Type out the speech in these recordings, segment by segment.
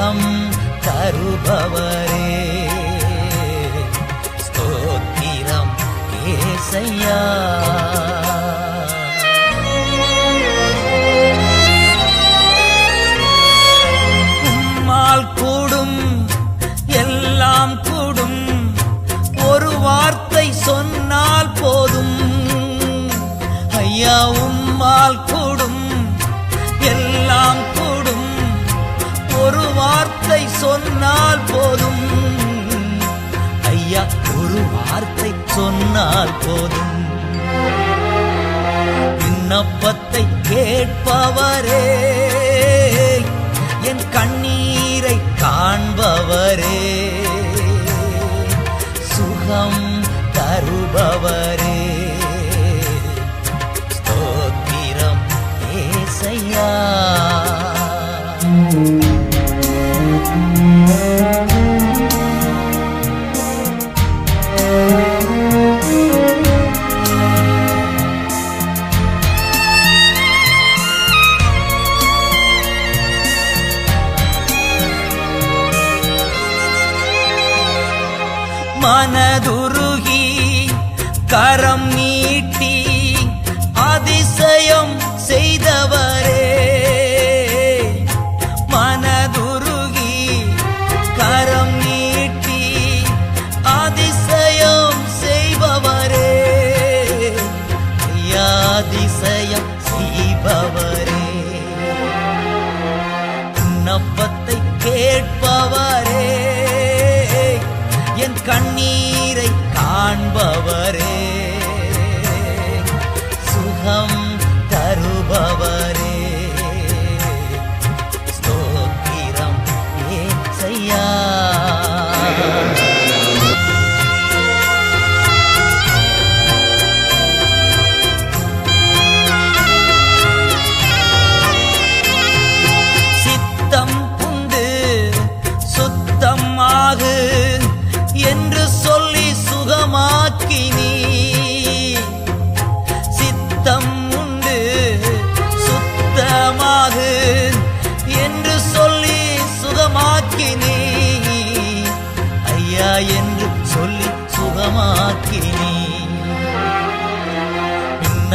சுகம் தருபவரே ஸ்தோத்திரம் ஏசையா உம்மால் கூடும் எல்லாம் கூடும் ஒரு வார்த்தை சொன்னால் போதும் ஐயா உம்மால் கூடும் ஆசை சொன்னால் போதும். ஐயா ஒரு வார்த்தை சொன்னால் போதும். விண்ணப்பத்தை கேட்பவரே. மனதுருகி கரம் நீட்டி அதிசயம் செய்தவரே. மனதுருகி கரம் நீட்டி அதிசயம் செய்பவரே. அதிசயம் செய்பவரே. நப்பத்தை கேட்பவரே. கண்ணீரை காண்பவரே சுகம் தருபவர்.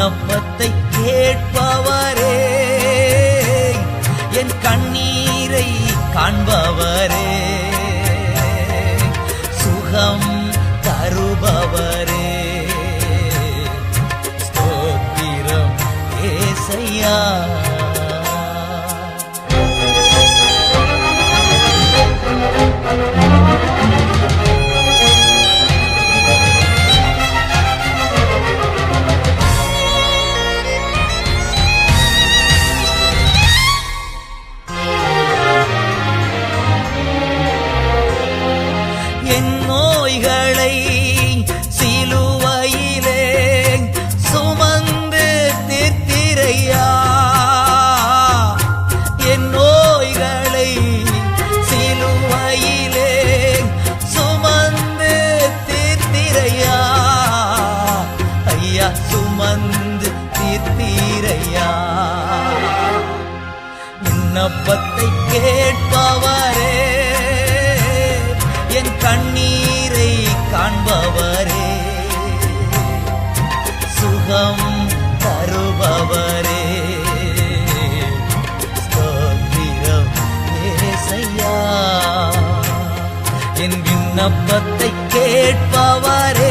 விண்ணப்பத்தை கேட்பவரே. என் கண்ணீரை காண்பவரே. சுகம் தருபவரே. தீர்த்தீரையா விண்ணப்பத்தை கேட்பவரே என் கண்ணீரை காண்பவரே சுகம் தருபவரே. ஸ்தோத்திரம் ஏசையா. என் விண்ணப்பத்தை கேட்பவரே